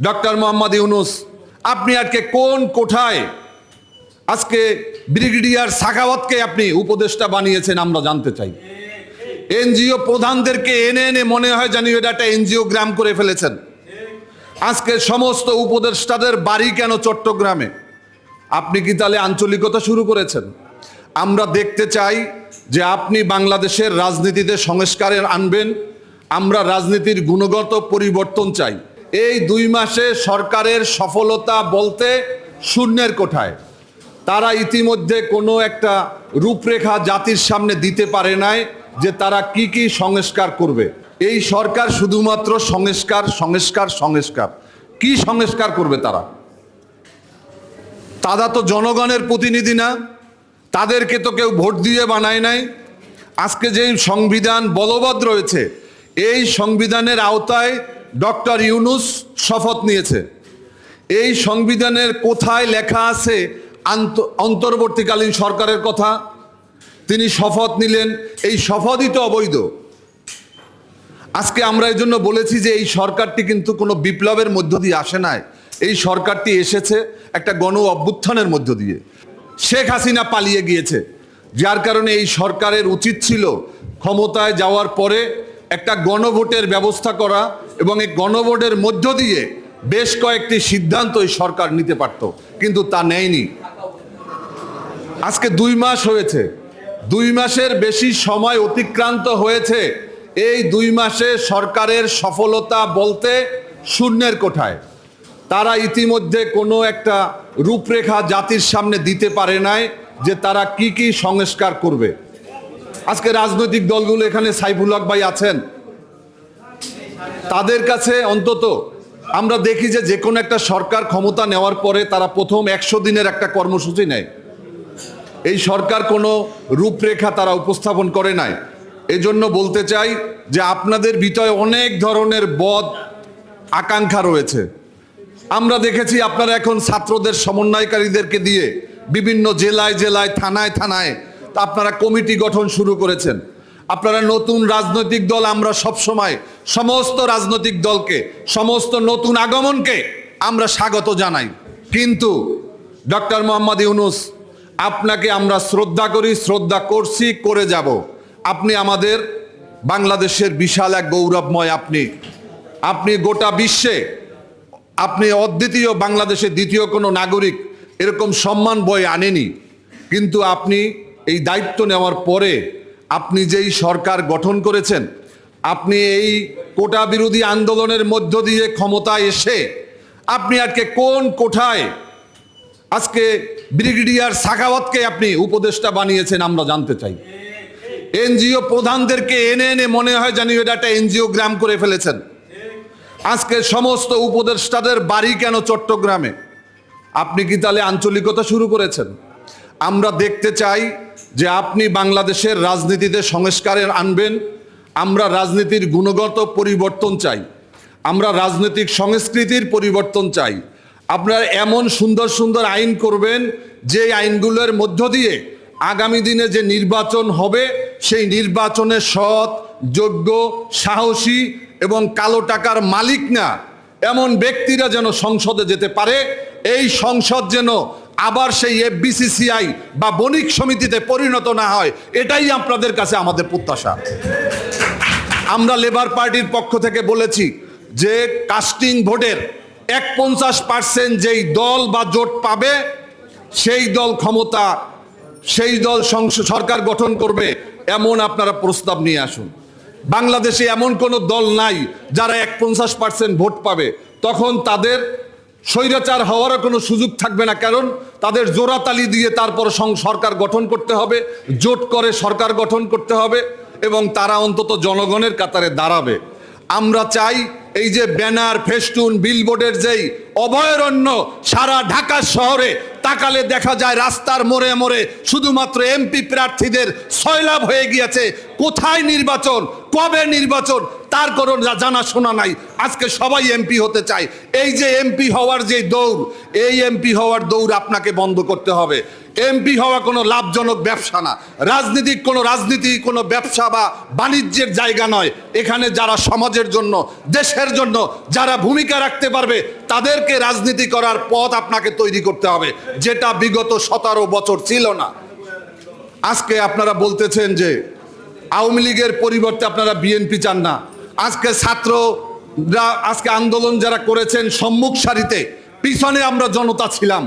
Doctor Mohammad Yunus, আপনি আজকে কোন কোঠায়, আজকে ব্রিগেডিয়ার সাখাওয়াতকে আপনি উপদেষ্টা বানিয়েছেন আমরা জানতে চাই। এনজিও প্রধানদেরকে এনে এনে মনে হয় জানি এটা একটা এনজিও গ্রাম করে ফেলেছেন। আজকে সমস্ত উপদেষ্টাদের বাড়ি কেন চট্টগ্রামে? আপনি কি তাহলে আঞ্চলিকতা শুরু করেছেন? আমরা দেখতে চাই যে আপনি বাংলাদেশের রাজনীতিতে সংস্কারের আনবেন, আমরা রাজনীতির গুণগত পরিবর্তন চাই। এই দুই মাসে সরকারের সফলতা বলতে শূন্যের কোঠায়। তারা ইতিমধ্যে কোনো একটা রূপরেখা জাতির সামনে দিতে পারে নাই যে তারা কি কি সংস্কার করবে। এই সরকার শুধুমাত্র সংস্কার সংস্কার সংস্কার। কি সংস্কার করবে তারা? তারা তো জনগণের প্রতিনিধি না। তাদেরকে তো কেউ ভোট দিয়ে বানায় নাই। আজকে যেই সংবিধান বলবৎ রয়েছে, এই সংবিধানের আওতায় ডক্টর ইউনুস শপথ নিয়েছে। এই সংবিধানের কোথায় লেখা আছে অন্তর্বর্তীকালীন সরকারের কথা? তিনি শপথ নিলেন, এই শপথই তো অবৈধ। আজকে আমরা এই জন্য বলেছি যে এই সরকারটি কিন্তু কোনো বিপ্লবের মধ্য দিয়ে আসে নাই। এই সরকারটি এসেছে একটা গণ অভ্যুত্থানের মধ্য দিয়ে। শেখ হাসিনা পালিয়ে গিয়েছে। যার কারণে এই সরকারের উচিত ছিল ক্ষমতায় যাওয়ার পরে একটা গণভোটের ব্যবস্থা করা এবং এই গণভোটের মধ্য দিয়ে বেশ কয়েকটি সিদ্ধান্ত এই সরকার নিতে পারত, কিন্তু তা নেয়নি। আজকে দুই মাস হয়েছে, দুই মাসের বেশি সময় অতিক্রান্ত হয়েছে। এই দুই মাসে সরকারের সফলতা বলতে শূন্যের কোঠায়। তারা ইতিমধ্যে কোনো একটা রূপরেখা জাতির সামনে দিতে পারে নাই যে তারা কি কি সংস্কার করবে। আজকে রাজনৈতিক দলগুলো এখানে সাইফুল হক ভাই আছেন। তাদের কাছে অন্তত আমরা দেখি যে যে কোনো একটা সরকার ক্ষমতা নেওয়ার পরে তারা প্রথম একশো দিনের একটা কর্মসূচি নেয়। এই সরকার কোনো রূপরেখা তারা উপস্থাপন করে নাই। এজন্য বলতে চাই যে আপনাদের ভিতরে অনেক ধরনের বদ আকাঙ্ক্ষা রয়েছে। আমরা দেখেছি আপনারা এখন ছাত্রদের সমন্বয়কারীদেরকে দিয়ে বিভিন্ন জেলায় জেলায় থানায় থানায় আপনারা কমিটি গঠন শুরু করেছেন। আপনারা নতুন রাজনৈতিক দল আমরা সব সময় সমস্ত রাজনৈতিক দলকে, সমস্ত নতুন আগমনকে আমরা স্বাগত জানাই। কিন্তু ডক্টর মোহাম্মদ ইউনুস, আপনাকে আমরা শ্রদ্ধা করি, শ্রদ্ধা করছি, করে যাব। আপনি আমাদের বাংলাদেশের বিশাল এক গৌরবময় আপনি। আপনি গোটা বিশ্বে, আপনি অদ্বিতীয় বাংলাদেশের দ্বিতীয় কোনো নাগরিক, এরকম সম্মান বয়ে আনেনি। কিন্তু আপনি এই দায়িত্ব নেওয়ার পরে আপনি যেই সরকার গঠন করেছেন, আপনি এই কোটা বিরোধী আন্দোলনের মধ্য দিয়ে ক্ষমতায় এসে আপনি আজকে কোন কোঠায় আজকে ব্রিগেডিয়ার সাখাওয়াতকে আপনি উপদেষ্টা বানিয়েছেন আমরা জানতে চাই। এনজিও প্রধানদেরকে এনে এনে মনে হয় জানি এটা একটা এনজিও গ্রাম করে ফেলেছেন। আজকে সমস্ত উপদেষ্টাদের বাড়ি কেন চট্টগ্রামে? আপনি কি তাহলে আঞ্চলিকতা শুরু করেছেন? আমরা দেখতে চাই যে আপনি বাংলাদেশের রাজনীতিতে সংস্কারের আনবেন, আমরা রাজনীতির গুণগত পরিবর্তন চাই, আমরা রাজনৈতিক সংস্কৃতির পরিবর্তন চাই। আপনারা এমন সুন্দর সুন্দর আইন করবেন যে আইনগুলোর মধ্য দিয়ে আগামী দিনে যে নির্বাচন হবে, সেই নির্বাচনে সৎ, যোগ্য, সাহসী এবং কালো টাকার মালিক না, এমন ব্যক্তিরা যেন সংসদে যেতে পারে, এই সংসদ যেন আবার সেই এফবিসিসিআই বা বণিক সমিতিতে পরিণত না হয়, এটাই আপনাদের কাছে আমাদের প্রত্যাশা। আমরা লেবার পার্টির পক্ষ থেকে বলেছি যে কাস্টিং ভোটের এক পঞ্চাশ পার্সেন্ট যেই দল বা জোট পাবে, সেই দল ক্ষমতা, সেই দল সংস- সরকার গঠন করবে, এমন আপনারা প্রস্তাব নিয়ে আসুন। বাংলাদেশে এমন কোনো দল নাই যারা এক পঞ্চাশ পার্সেন্ট ভোট পাবে। তখন তাদের স্বৈরাচার হওয়ারও কোনো সুযোগ থাকবে না, কারণ তাদের জোড়াতালি দিয়ে তারপর সরকার গঠন করতে হবে, জোট করে সরকার গঠন করতে হবে, এবং তারা অন্তত জনগণের কাতারে দাঁড়াবে। আমরা চাই এই যে ব্যানার, ফেস্টুন, বিলবোর্ডের যেই অভয়ারণ্য সারা ঢাকা শহরে তাকালে দেখা যায় রাস্তার মোড়ে মোড়ে শুধুমাত্র এমপি প্রার্থীদের সয়লাভ হয়ে গিয়েছে। কোথায় নির্বাচন? কবে নির্বাচন? তার কোনো জা- জানাশোনা নাই। আজকে সবাই এমপি হতে চায়। এই যে এমপি হওয়ার যে দৌড়, এই এমপি হওয়ার দৌড় আপনাকে বন্ধ করতে হবে। এমপি হওয়া কোনো লাভজনক ব্যবসা না। রাজনীতিক কোনো রাজনীতি, কোনো ব্যবসা বা বাণিজ্যের জায়গা নয়। এখানে যারা সমাজের জন্য, দেশের জন্য যারা ভূমিকা রাখতে পারবে, তাদেরকে রাজনীতি করার পথ আপনাকে তৈরি করতে হবে। যেটা বিগত সতেরো বছর ছিল না। আজকে আপনারা বলতেছেন যে আওয়ামী লীগের পরিবর্তে আপনারা বিএনপি চান না। আজকে ছাত্ররা আজকে আন্দোলন যারা করেছেন সম্মুখ সারিতে পিছনে আমরা জনতা ছিলাম।